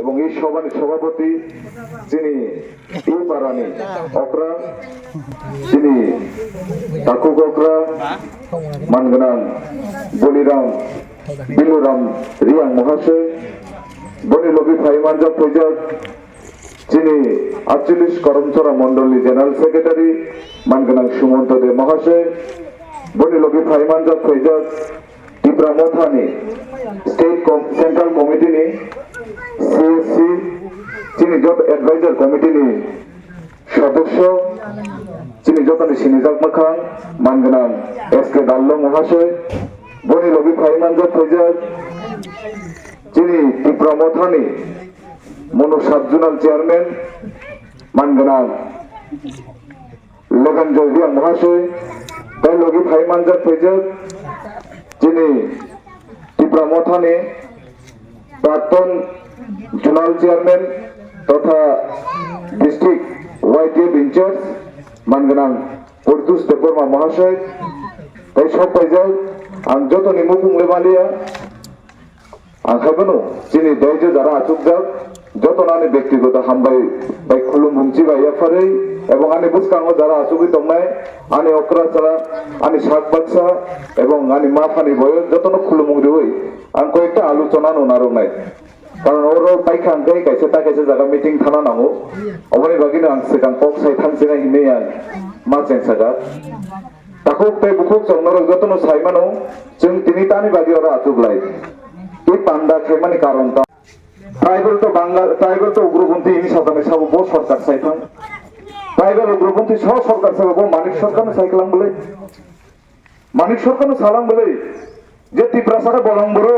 এবং এই সভার সভাপতি যিনি অকরা তিনি ঠাকুর অকরা মানগনাম বলিরাম, বিলুরাম, রিয়াং মহাশয়, বনি লবি ফাইমানজা ফৈজাদ যিনি আটচল্লিশ করমচরা মন্ডলী জেনারেল সেক্রেটারি মানগনাং সুমন্ত দে মহাশয় বনি লবি ফাইমানজা ফৈজাদ ত্রিপুরা মথানি স্টেট সেন্ট্রাল কমিটিনি সিএসসি যিনি যত অ্যাডভাইজার কমিটি নি সদস্য, যিনি যতনি সিনিজাক মাখান, মানগনাম এস কে দাল্ল মহাশয় বনি লবি ফাইমানজা ফৈজাদ যিনি ত্রিপুরা মথানি মনো সাতজনাল চেয়ারম্যান মানগনাম লগন জয়ভিয়া মহাশয় তাই লগি ভাই মানজার ফেজে যিনি টিপরা মথানে প্রাক্তন জোনাল চেয়ারম্যান তথা ডিস্ট্রিক্ট ওয়াইটিএফ ইনচার্জ মানগনাং পরদুস দেববর্মা মহাশয়, তাই সব পাইজাল আং যত নিমু কুমড়ে মালিয়া আং খাইবানো যিনি দয়জে যারা আচুক যাও যত নানি ব্যক্তিগত হামবাই বাই খুলুম হুমচি বা ইয়াফারেই এবং আমি বুঝকাম যারা আচুকি তমাই আমি অকরা চালা আমি শাক বাচ্চা এবং আমি মা ফানি বয় যতন খুলুমুংরি হই আমি কয়েকটা আলোচনা নোনারও নাই। কারণ ওর পাইখা আঙ্কে কাইছে তা কাইছে জায়গা মিটিং থানা নামো। অমনি বাগিনো আং সেখান কক সাই থানছে না হিনে আং মা চেন সাগা তাকে তাই বুকুক চংনর, যতন সাই মানো, চিং তিনি তানি বাগি ওরা আচুকলাই এই পান্ডা খাইমানি কারণটা ট্রাইবেল তো। বাংলা ট্রাইবেল তো উগ্রপন্থী হিসাবে সাবো সরকার চাইতাম ট্রাইবেল উগ্রপন্থী সহ সরকার সাবো মানিক সরকার সাইকেলাম বলে মানিক সরকার সালাম বলে যে ত্রিপ্রাসারে বলং বড়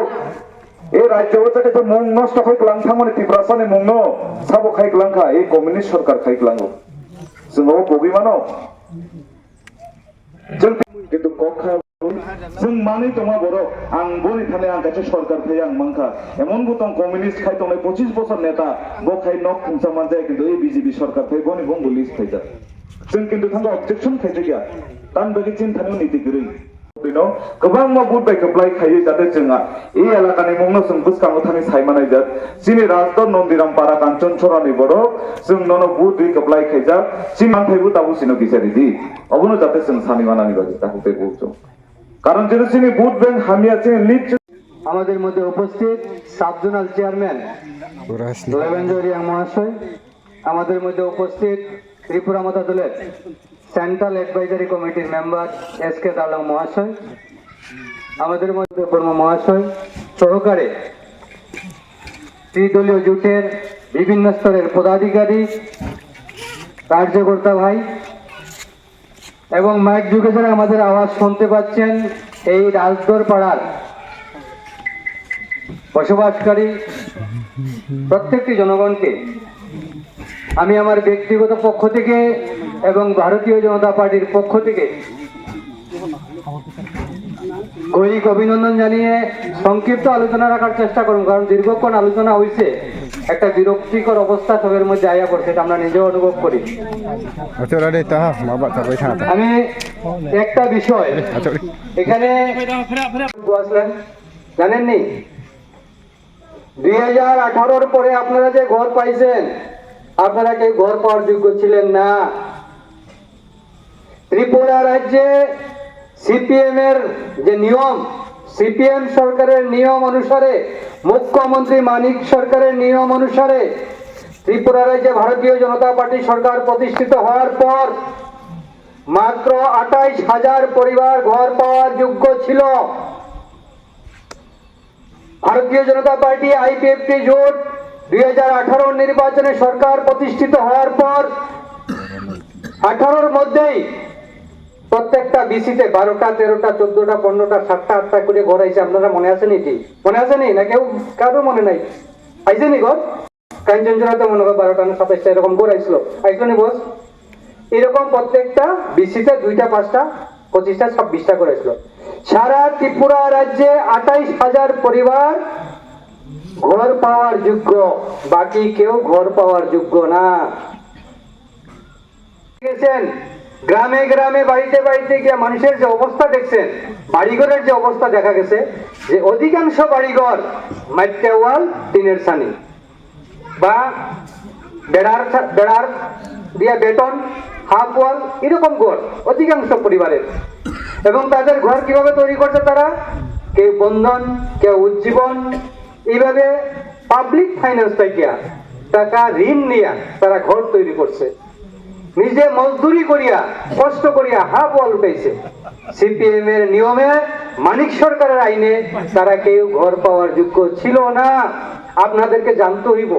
এই রাজ্য থেকে যে মুং নষ্ট খাইকলাং থামনি ত্রিপ্রাসানি মুং সাবো খাইকলাংখা এই কমিউনিস্ট সরকার খাইকলাঙ্গো जोङो बबेमानो जों কিন্তু কক্ষা जों मानि दङा बर' आं बरि थानाय आं गासै सरकार थायो आं मांखा এমন গতম কমিউনিস্ট খাই তনে পঁচিশ বছর নেতা বখাই নক খুঁজা মান যায় কিন্তু এই বিজেপি সরকার থাই বনি বঙ্গ লিস্ট থাই যা जों কিন্তু थांगा অবজেকশন খাইছে গিয়া তান বেগে চিন্তানিও নীতি গিরি দিনো गोबां मा बुट बाइक अप्लाई खायो जाते जोंहा ए এলাকাनि मुंनो जों गोसोखाङो थाङै सायमानाय जात जोंनि राजदर नन्दिराम पारा कान्चन चरानि बर' जों ननो बुट रिक अप्लाई खायजा सिमां थाइबो दाबो सिनो गिसारि अबनो जाते जों सानि मानानि बागै दाखौ बे बुट কারণ যেটা চিনি বুট ব্যাংক হামিয়া চিনি লিড আমাদের মধ্যে উপস্থিত সাবজোনাল চেয়ারম্যান দেবেন্দ্র রিয়াং মহাশয়, আমাদের মধ্যে উপস্থিত ত্রিপুরা মতা দলের সেন্ট্রাল অ্যাডভাইজারি কমিটির মেম্বার এস কে দালং মহাশয়, আমাদের মধ্যে বর্মা মহাশয়, সহকারে ত্রিদলীয় জোটের বিভিন্ন স্তরের পদাধিকারী, কার্যকর্তা ভাই এবং মাইক যুগে যারা আমাদের আওয়াজ শুনতে পাচ্ছেন এই রাজদর পাড়ার বসবাসকারী প্রত্যেকটি জনগণকে। আমি আমার ব্যক্তিগত পক্ষ থেকে এবং ভারতীয় জনতা পার্টির পক্ষ থেকে গৈরিক অভিনন্দন জানিয়ে সংক্ষিপ্ত আলোচনা রাখার চেষ্টা করুন, কারণ দীর্ঘক্ষণ আলোচনা হয়েছে একটা বিরক্তিকর অবস্থা সবের মধ্যে আয়া পড়ছে এটা আমরা নিজেও অনুভব করি। sangat. আমি একটা বিষয় এখানে আসলেন জানেননি? দুই হাজার আঠারোর পরে আপনারা যে ঘর পাইছেন আপনারা কেউ ঘর পাওয়ার যোগ্য ছিলেন না? ত্রিপুরা রাজ্যে সিপিএম এর যে নিয়ম সিপিএম সরকারের নিয়ম অনুসারে মুখ্যমন্ত্রী মানিক সরকারের নিয়ম অনুসারে ত্রিপুরা রাজ্যে ভারতীয় জনতা পার্টি সরকার প্রতিষ্ঠিত হওয়ার পর মাত্র আঠাইশ হাজার পরিবার ঘর পাওয়ার যোগ্য ছিল। ভারতীয় জনতা পার্টি আইপিএফটি জোট দুই হাজার আঠারো নির্বাচনে সরকার প্রতিষ্ঠিত হওয়ার পর আঠারোর মধ্যেই প্রত্যেকটা বিসিতে বারোটা, তেরোটা, চোদ্দটা, পনেরোটা, সাতটা, আটটা করে ঘর আইছে। আপনারা মনে আছে নাকি মনে আছে নি না কেউ? কারও মনে নাই? আইছে নি ঘর? কাঞ্চনজনাতে মনে হয় বারোটা না সাতাইশটা এরকম ঘর আইছিল। আইসলো নি বস? এরকম প্রত্যেকটা বিসিতে দুইটা, পাঁচটা, পঁচিশটা, ছাব্বিশটা করেছিল সারা ত্রিপুরা রাজ্যে আঠাইশ হাজার পরিবার ঘর পাওয়ার যোগ্য। বাকি কেউ ঘর পাওয়ার যোগ্য না। গ্রামে গ্রামে বাড়িতে বাড়িতে গিয়ে মানুষের যে অবস্থা দেখছেন, বাড়িঘরের যে অবস্থা দেখা গেছে, যে অধিকাংশ বাড়িঘর মাইটে ওয়াল, টিনের ছানি। বা বেড়ার বেড়ার দিয়ে বেতন, হাফ ওয়াল, এরকম ঘর অধিকাংশ পরিবারের। এবং তাদের ঘর কীভাবে তৈরি করছে তারা? কেউ বন্ধন, কেউ উজ্জীবন, এইভাবে পাবলিক ফাইন্যান্স থেকে টাকা ঋণ নিয়ে তারা ঘর তৈরি করছে। নিজে মজদুরি করিয়া, কষ্ট করিয়া হাফ ওয়াল উঠেছে সিপিএম এর নিয়মে মানিক সরকারের আইনে তারা কেউ ঘর পাওয়ার যোগ্য ছিল না। আপনাদেরকে জানতে হইব।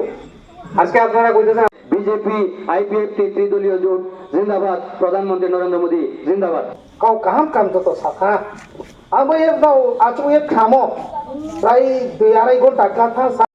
আজকে আপনারা কইতেছেন, বিজেপি আইপিএফটি ত্রিদলীয় জোট, জিন্দাবাদ। প্রধানমন্ত্রী নরেন্দ্র মোদী, জিন্দাবাদ। kau kaham kam to to saka abo ye dau achu ye khamo rai dui